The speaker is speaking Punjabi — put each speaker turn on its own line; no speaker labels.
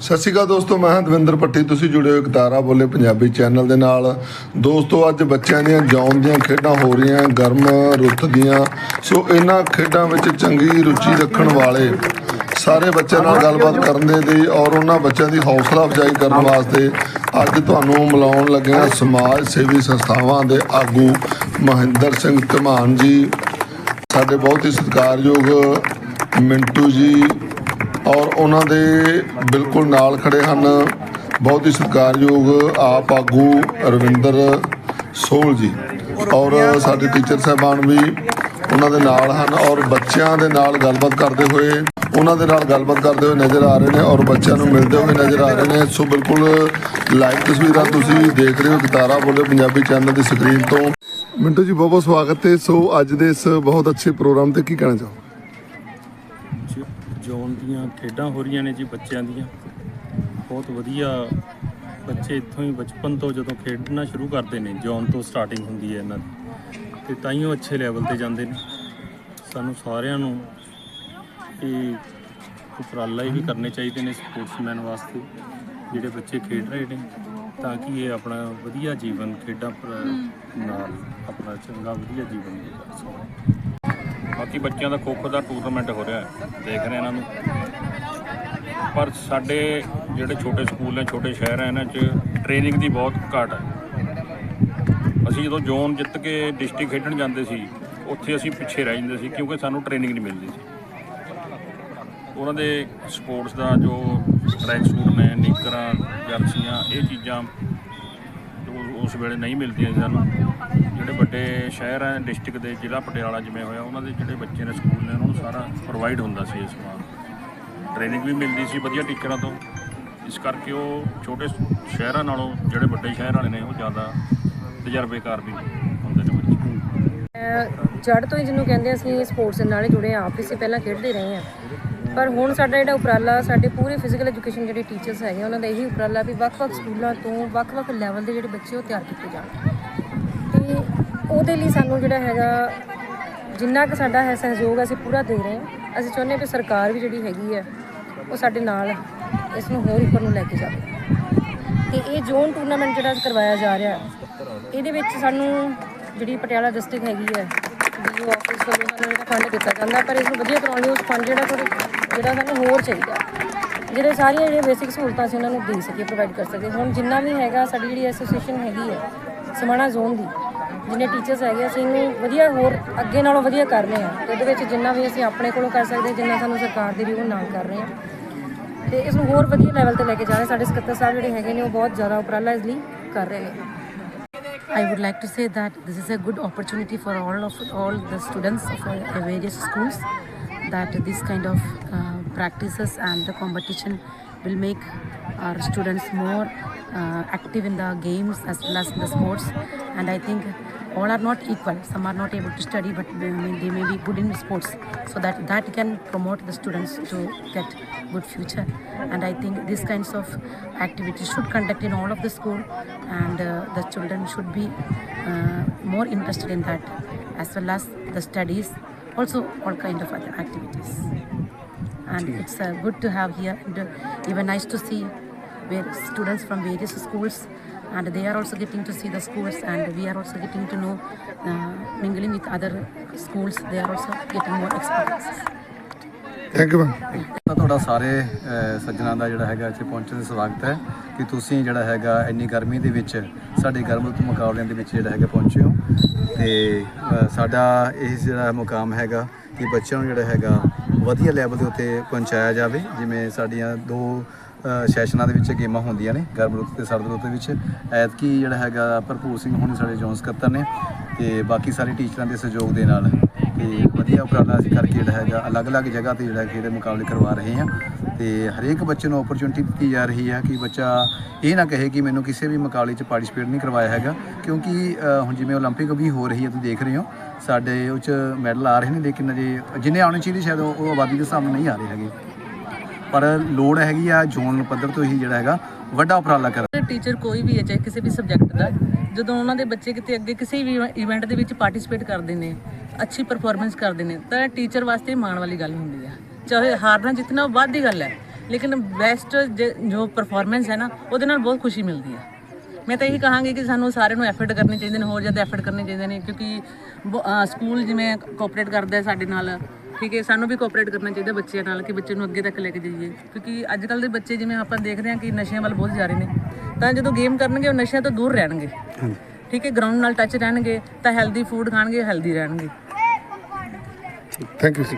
ਸਤਿ ਸ਼੍ਰੀ ਅਕਾਲ ਦੋਸਤੋ, ਮੈਂ ਹਾਂ ਦਵਿੰਦਰ ਪੱਟੀ ਤੁਸੀਂ ਜੁੜੇ ਹੋ ਇੱਕ ਬੋਲੇ ਪੰਜਾਬੀ ਚੈਨਲ ਦੇ ਨਾਲ। ਦੋਸਤੋ, ਅੱਜ ਬੱਚਿਆਂ ਦੀਆਂ ਜੌਨ ਦੀਆਂ ਖੇਡਾਂ ਹੋ ਰਹੀਆਂ, ਗਰਮ ਰੁੱਤ ਦੀਆਂ। ਸੋ ਇਹਨਾਂ ਖੇਡਾਂ ਵਿੱਚ ਚੰਗੀ ਰੁਚੀ ਰੱਖਣ ਵਾਲੇ ਸਾਰੇ ਬੱਚਿਆਂ ਨਾਲ ਗੱਲਬਾਤ ਕਰਨ ਦੇ ਲਈ ਔਰ ਉਹਨਾਂ ਬੱਚਿਆਂ ਦੀ ਹੌਸਲਾ ਅਫਜ਼ਾਈ ਕਰਨ ਵਾਸਤੇ ਅੱਜ ਤੁਹਾਨੂੰ ਮਿਲਾਉਣ ਲੱਗੇ ਹਾਂ ਸਮਾਜ ਸੇਵੀ ਸੰਸਥਾਵਾਂ ਦੇ ਆਗੂ ਮਹਿੰਦਰ ਸਿੰਘ ਧਮਾਨ ਜੀ। ਸਾਡੇ ਬਹੁਤ ਹੀ ਸਤਿਕਾਰਯੋਗ ਮਿੰਟੂ ਜੀ ਔਰ ਉਹਨਾਂ ਦੇ ਬਿਲਕੁਲ ਨਾਲ ਖੜੇ ਹਨ। ਬਹੁਤ ਹੀ ਸਤਿਕਾਰਯੋਗ ਆਪ ਆਗੂ ਰਵਿੰਦਰ ਸੋਲ ਜੀ। ਔਰ ਸਾਡੇ ਟੀਚਰ ਸਾਹਿਬਾਨ ਵੀ ਉਹਨਾਂ ਦੇ ਨਾਲ ਹਨ ਔਰ ਬੱਚਿਆਂ ਦੇ ਨਾਲ ਗੱਲਬਾਤ ਕਰਦੇ ਹੋਏ, ਉਹਨਾਂ ਦੇ ਨਾਲ ਗੱਲਬਾਤ ਕਰਦੇ ਹੋਏ ਨਜ਼ਰ ਆ ਰਹੇ ਨੇ ਔਰ ਬੱਚਿਆਂ ਨੂੰ ਮਿਲਦੇ ਹੋਏ ਨਜ਼ਰ ਆ ਰਹੇ ਨੇ। ਸੋ ਬਿਲਕੁਲ ਲਾਈਵ ਤਸਵੀਰਾਂ ਤੁਸੀਂ ਦੇਖ ਰਹੇ ਹੋ ਗਤਾਰਾ ਬੋਲੇ ਪੰਜਾਬੀ ਚੈਨਲ ਦੀ ਸਕਰੀਨ ਤੋਂ। ਮਿੰਟੂ ਜੀ ਬਹੁਤ ਬਹੁਤ ਸਵਾਗਤ ਹੈ। ਸੋ ਅੱਜ ਦੇ ਇਸ ਬਹੁਤ ਅੱਛੇ ਪ੍ਰੋਗਰਾਮ ਤੇ ਕੀ ਕਹਿਣਾ ਚਾਹੋ
ਜੋਨ ਦੀਆਂ ਖੇਡਾਂ ਹੋ ਰਹੀਆਂ ਨੇ ਜੀ ਬੱਚਿਆਂ ਦੀਆਂ। ਬਹੁਤ ਵਧੀਆ ਬੱਚੇ ਇੱਥੋਂ ਹੀ ਬਚਪਨ ਤੋਂ ਜਦੋਂ ਖੇਡਣਾ ਸ਼ੁਰੂ ਕਰਦੇ ਨੇ ਜੋਨ ਤੋਂ ਸਟਾਰਟਿੰਗ ਹੁੰਦੀ ਹੈ ਇਹਨਾਂ ਦੀ। ਤੇ ਤਾਈਓ ਅੱਛੇ ਲੈਵਲ ਤੇ ਜਾਂਦੇ ਨੇ। ਸਾਨੂੰ ਸਾਰਿਆਂ ਨੂੰ ਇਹ ਉਪਰਾਲਾ ਹੀ ਵੀ ਕਰਨੇ ਚਾਹੀਦੇ ਨੇ ਸਪੋਰਟਸਮੈਨ ਵਾਸਤੇ, ਜਿਹੜੇ ਬੱਚੇ ਖੇਡ ਰਹੇ ਨੇ, ਤਾਂ ਕਿ ਇਹ ਆਪਣਾ ਵਧੀਆ ਜੀਵਨ ਖੇਡਾਂ ਨਾਲ ਆਪਣਾ ਚੰਗਾ ਵਧੀਆ ਜੀਵਨ ਗੁਜ਼ਾਰ ਸਕਣ ਬਾਕੀ ਬੱਚਿਆਂ ਦਾ ਖੋ ਖੋ ਦਾ ਟੂਰਨਾਮੈਂਟ ਹੋ ਰਿਹਾ ਹੈ। ਦੇਖ ਰਹੇ ਇਹਨਾਂ ਨੂੰ। ਪਰ ਸਾਡੇ ਜਿਹੜੇ ਛੋਟੇ ਸਕੂਲ ਨੇ, ਛੋਟੇ ਸ਼ਹਿਰ ਹੈ, ਇਹਨਾਂ 'ਚ ਟ੍ਰੇਨਿੰਗ ਦੀ ਬਹੁਤ ਘਾਟ ਹੈ। ਅਸੀਂ ਜਦੋਂ ਜ਼ੋਨ ਜਿੱਤ ਕੇ ਡਿਸਟ੍ਰਿਕਟ ਖੇਡਣ ਜਾਂਦੇ ਸੀ, ਉੱਥੇ ਅਸੀਂ ਪਿੱਛੇ ਰਹਿ ਜਾਂਦੇ ਸੀ, ਕਿਉਂਕਿ ਸਾਨੂੰ ਟ੍ਰੇਨਿੰਗ ਨਹੀਂ ਮਿਲਦੀ ਸੀ। ਉਹਨਾਂ ਦੇ ਸਪੋਰਟਸ ਦਾ ਜੋ ਟਰੈਕ ਸੂਟ ਨੇ ਨਿੱਕਰਾਂ ਜਰਸੀਆਂ ਇਹ ਚੀਜ਼ਾਂ ਉਸ ਵੇਲੇ ਨਹੀਂ ਮਿਲਦੀਆਂ ਸਾਨੂੰ। ਜਿਹੜੇ ਵੱਡੇ ਸ਼ਹਿਰ ਹੈ ਡਿਸਟ੍ਰਿਕਟ ਦੇ, ਜ਼ਿਲ੍ਹਾ ਪਟਿਆਲਾ ਜਿਵੇਂ ਹੋਇਆ, ਉਹਨਾਂ ਦੇ ਜਿਹੜੇ ਬੱਚੇ ਨੇ ਸਕੂਲ ਨੇ, ਉਹਨਾਂ ਨੂੰ ਸਾਰਾ ਪ੍ਰੋਵਾਈਡ ਹੁੰਦਾ ਸੀ ਇਹ ਸਮਾਨ ਟ੍ਰੇਨਿੰਗ ਵੀ ਮਿਲਦੀ ਸੀ ਵਧੀਆ ਟੀਚਰਾਂ ਤੋਂ। ਇਸ ਕਰਕੇ ਉਹ ਛੋਟੇ ਸ਼ਹਿਰਾਂ ਨਾਲੋਂ, ਜਿਹੜੇ ਵੱਡੇ ਸ਼ਹਿਰ ਵਾਲੇ ਨੇ, ਉਹ ਜ਼ਿਆਦਾ ਤਜਰਬੇਕਾਰ ਵੀ ਹੁੰਦੇ ਨੇ ਬੱਚੇ।
ਜੜ ਤੋਂ ਹੀ ਜਿਹਨੂੰ ਕਹਿੰਦੇ ਅਸੀਂ ਸਪੋਰਟਸ ਦੇ ਨਾਲ ਹੀ ਜੁੜੇ ਹਾਂ, ਆਪ ਵੀ ਅਸੀਂ ਪਹਿਲਾਂ ਖੇਡਦੇ ਰਹੇ ਹਾਂ। ਪਰ ਹੁਣ ਸਾਡਾ ਜਿਹੜਾ ਉਪਰਾਲਾ, ਸਾਡੇ ਪੂਰੇ ਫਿਜ਼ੀਕਲ ਐਜੂਕੇਸ਼ਨ ਜਿਹੜੇ ਟੀਚਰਸ ਹੈਗੇ ਉਹਨਾਂ ਦਾ ਇਹੀ ਉਪਰਾਲਾ ਵੀ ਵੱਖ-ਵੱਖ ਸਕੂਲਾਂ ਤੋਂ ਵੱਖ-ਵੱਖ ਲੈਵਲ ਦੇ ਜਿਹੜੇ ਬੱਚੇ ਉਹ ਤਿਆਰ ਕੀਤੇ ਜਾਣ। ਤੇ ਉਹਦੇ ਲਈ ਸਾਨੂੰ ਜਿਹੜਾ ਹੈਗਾ, ਜਿੰਨਾ ਕੁ ਸਾਡਾ ਹੈ ਸਹਿਯੋਗ ਅਸੀਂ ਪੂਰਾ ਦੇ ਰਹੇ ਹਾਂ। ਅਸੀਂ ਚਾਹੁੰਦੇ ਹਾਂ ਕਿ ਸਰਕਾਰ ਵੀ ਜਿਹੜੀ ਹੈਗੀ ਹੈ ਉਹ ਸਾਡੇ ਨਾਲ ਇਸ ਨੂੰ ਹੋਰ ਉੱਪਰ ਨੂੰ ਲੈ ਕੇ ਜਾਵੇ। ਤੇ ਇਹ ਜ਼ੋਨ ਟੂਰਨਾਮੈਂਟ ਜਿਹੜਾ ਕਰਵਾਇਆ ਜਾ ਰਿਹਾ, ਇਹਦੇ ਵਿੱਚ ਸਾਨੂੰ ਜਿਹੜੀ ਪਟਿਆਲਾ ਡਿਸਟ੍ਰਿਕਟ ਹੈਗੀ ਹੈ ਡੀਓ ਆਫਿਸ ਵੱਲੋਂ ਸਾਨੂੰ ਇਹਦਾ ਫੰਡ ਦਿੱਤਾ ਜਾਂਦਾ, ਪਰ ਇਸ ਨੂੰ ਵਧੀਆ ਕਰਾਉਣ ਲਈ ਉਸ ਫੰਡ ਜਿਹੜਾ ਥੋੜ੍ਹਾ ਜਿਹੜਾ ਸਾਨੂੰ ਹੋਰ ਚਾਹੀਦਾ ਜਿਹੜੇ ਸਾਰੀਆਂ ਜਿਹੜੀਆਂ ਬੇਸਿਕ ਸਹੂਲਤਾਂ ਅਸੀਂ ਉਹਨਾਂ ਨੂੰ ਦੇ ਸਕੀਏ ਪ੍ਰੋਵਾਈਡ ਕਰ ਸਕੀਏ। ਹੁਣ ਜਿੰਨਾ ਵੀ ਹੈਗਾ ਸਾਡੀ ਜਿਹੜੀ ਐਸੋਸੀਏਸ਼ਨ ਹੈਗੀ ਹੈ ਸਮਾਣਾ ਜ਼ੋਨ ਦੀ ਜਿੰਨੇ ਟੀਚਰਸ ਹੈਗੇ ਅਸੀਂ ਇਹਨੂੰ ਵਧੀਆ ਹੋਰ ਅੱਗੇ ਨਾਲੋਂ ਵਧੀਆ ਕਰ ਰਹੇ ਹਾਂ। ਤੇ ਇਹਦੇ ਵਿੱਚ ਜਿੰਨਾ ਵੀ ਅਸੀਂ ਆਪਣੇ ਕੋਲੋਂ ਕਰ ਸਕਦੇ ਹਾਂ, ਜਿੰਨਾ ਸਾਨੂੰ ਸਰਕਾਰ ਦੇ ਵੀ ਉਹ ਨਾਲ ਕਰ ਰਹੇ ਹਾਂ। ਤੇ ਇਸ ਨੂੰ ਹੋਰ ਵਧੀਆ ਲੈਵਲ ਤੇ ਲੈ ਕੇ ਜਾ ਰਹੇ ਸਾਡੇ ਸਕੱਤਰ ਸਾਹਿਬ ਜਿਹੜੇ ਹੈਗੇ ਨੇ ਉਹ ਬਹੁਤ ਜ਼ਿਆਦਾ ਉਪਰਾਲਾ ਇਸ ਲਈ ਕਰ ਰਹੇ ਨੇ।
I would like to say that this is a good opportunity for all of all the students of various schools that this kind of uh, practices and the competition will make our students more uh, active in the games as well as in the sports. And I think all are not equal. Some are not able to study but they may, be good in sports. So that that can promote the students to get good future. And i think these kinds of activities should conduct in all of the school and uh, the children should be uh, more interested in that as well as the studies also all kind of other activities. And it's uh, good to have here and uh, even nice to see where students from various schools and they are also getting to see the schools and we are also getting to know uh, mingling with other schools they are also getting more experiences
thank
you ਤੁਹਾਡਾ ਸਾਰੇ ਅ, ਸੱਜਣਾਂ ਦਾ ਜਿਹੜਾ ਹੈਗਾ ਇੱਥੇ ਪਹੁੰਚਣ ਦਾ ਸਵਾਗਤ ਹੈ ਕਿ ਤੁਸੀਂ ਜਿਹੜਾ ਹੈਗਾ ਇੰਨੀ ਗਰਮੀ ਦੇ ਵਿੱਚ ਸਾਡੇ ਗਰਮ ਮੁਕਾਬਲਿਆਂ ਦੇ ਵਿੱਚ ਜਿਹੜਾ ਹੈਗਾ ਪਹੁੰਚੇ ਹੋ। ਤੇ ਸਾਡਾ ਇਹ ਜਿਹੜਾ ਮੁਕਾਮ ਹੈਗਾ ਕਿ ਬੱਚਿਆਂ ਨੂੰ ਜਿਹੜਾ ਹੈਗਾ ਵਧੀਆ ਲੈਵਲ ਦੇ ਉੱਤੇ ਪਹੁੰਚਾਇਆ ਜਾਵੇ। ਜਿਵੇਂ ਸਾਡੀਆਂ ਦੋ ਸੈਸ਼ਨਾਂ ਦੇ ਵਿੱਚ ਗੇਮਾਂ ਹੁੰਦੀਆਂ ਨੇ ਗਰਮ ਰੁੱਤ ਤੇ ਸਰਦ ਰੁੱਤ ਦੇ ਵਿੱਚ। ਐਤਕੀ ਜਿਹੜਾ ਹੈਗਾ ਭਰਪੂਰ ਸਿੰਘ ਹੋਣੀ ਸਾਡੇ ਜੋਨ ਸਕੱਤਰ ਨੇ ਤੇ ਬਾਕੀ ਸਾਰੇ ਟੀਚਰਾਂ ਦੇ ਸਹਿਯੋਗ ਦੇ ਨਾਲ ਤੇ ਵਧੀਆ ਉਪਰਾਲਾ ਅਸੀਂ ਕਰਕੇ ਜਿਹੜਾ ਹੈਗਾ ਅਲੱਗ-ਅਲੱਗ ਜਗ੍ਹਾ ਤੇ ਜਿਹੜਾ ਖੇਡ ਦੇ ਮੁਕਾਬਲੇ ਕਰਵਾ ਰਹੇ ਹਾਂ ਤੇ ਹਰੇਕ ਬੱਚੇ ਨੂੰ ਓਪਰਚੁਨਿਟੀ ਦਿੱਤੀ ਜਾ ਰਹੀ ਹੈ ਕਿ ਬੱਚਾ ਇਹ ਨਾ ਕਹੇ ਕਿ ਮੈਨੂੰ ਕਿਸੇ ਵੀ ਮੁਕਾਬਲੇ 'ਚ ਪਾਰਟਿਸਿਪੇਟ ਨਹੀਂ ਕਰਵਾਇਆ ਹੈਗਾ ਕਿਉਂਕਿ ਅ, ਹੁਣ ਜਿਵੇਂ 올림픽 ਵੀ ਹੋ ਰਹੀ ਹੈ ਤੁਸੀਂ ਦੇਖ ਰਹੇ ਹੋ ਸਾਡੇ ਉਹ 'ਚ ਮੈਡਲ ਆ ਰਹੇ ਨੇ ਲੇਕਿਨ ਅਜੇ ਜਿੰਨੇ ਆਉਣੇ ਚਾਹੀਦੇ ਸ਼ਾਇਦ ਉਹ ਉਹ ਆਬਾਦੀ ਦੇ ਹਿਸਾਬ ਨਾਲ ਨਹੀਂ ਆ ਰਹੇ ਹੈਗੇ ਪਰ ਲੋੜ ਹੈਗੀ ਆ ਜ਼ੋਨ ਪੱਧਰ ਤੋਂ ਹੀ ਜਿਹੜਾ ਹੈਗਾ ਵੱਡਾ ਉਪਰਾਲਾ ਕਰ
ਟੀਚਰ ਕੋਈ ਵੀ ਹੈ ਚਾਹੇ ਕਿਸੇ ਵੀ ਸਬਜੈਕਟ ਦਾ ਜਦੋਂ ਉਹਨਾਂ ਦੇ ਬੱਚੇ ਕਿਤੇ ਅੱਗੇ ਕਿਸੇ ਵੀ ਇਵੈਂਟ ਦੇ ਵਿੱਚ ਪਾਰਟਿਸਿਪੇਟ ਕਰਦੇ ਨੇ ਅੱਛੀ ਪਰਫਾਰਮੈਂਸ ਕਰਦੇ ਨੇ ਤਾਂ ਟੀਚਰ ਵਾਸਤੇ ਮਾਣ ਵਾਲੀ ਗੱਲ ਹੁੰਦੀ ਆ। ਚਾਹੇ ਹਾਰਨਾ ਉਹ ਵੱਧ ਦੀ ਗੱਲ ਹੈ। ਲੇਕਿਨ ਬੈਸਟ ਜੋ ਪਰਫਾਰਮੈਂਸ ਹੈ ਨਾ ਉਹਦੇ ਨਾਲ ਬਹੁਤ ਖੁਸ਼ੀ ਮਿਲਦੀ ਹੈ ਮੈਂ ਤਾਂ ਇਹੀ ਕਹਾਂਗੀ ਕਿ ਸਾਨੂੰ ਸਾਰਿਆਂ ਨੂੰ ਐਫਰਟ ਕਰਨੇ ਚਾਹੀਦੇ ਨੇ ਹੋਰ ਜ਼ਿਆਦਾ ਐਫਰਟ ਕਰਨੇ ਚਾਹੀਦੇ ਨੇ ਕਿਉਂਕਿ ਸਕੂਲ ਜਿਵੇਂ ਕੋਆਪਰੇਟ ਕਰਦਾ ਸਾਡੇ ਨਾਲ ਠੀਕ ਹੈ ਸਾਨੂੰ ਵੀ ਕੋਆਪਰੇਟ ਕਰਨਾ ਚਾਹੀਦਾ ਬੱਚਿਆਂ ਨਾਲ ਕਿ ਬੱਚੇ ਨੂੰ ਅੱਗੇ ਤੱਕ ਲੈ ਕੇ ਜਾਈਏ। ਕਿਉਂਕਿ ਅੱਜ ਕੱਲ ਦੇ ਬੱਚੇ ਜਿਵੇਂ ਆਪਾਂ ਦੇਖ ਰਹੇ ਹਾਂ ਕਿ ਨਸ਼ਿਆਂ ਵੱਲ ਬਹੁਤ ਜਾ ਰਹੇ ਨੇ ਤਾਂ ਜਦੋਂ ਗੇਮ ਕਰਨਗੇ ਉਹ ਨਸ਼ਿਆਂ ਤੋਂ ਦੂਰ ਰਹਿਣਗੇ। ਠੀਕ ਹੈ ਗਰਾਊਂਡ ਨਾਲ ਟੱਚ ਰਹਿਣਗੇ ਤਾਂ ਹੈਲਦੀ ਫੂਡ ਖਾਣਗੇ ਹੈਲਦੀ ਰਹਿਣਗੇ।
Thank you ji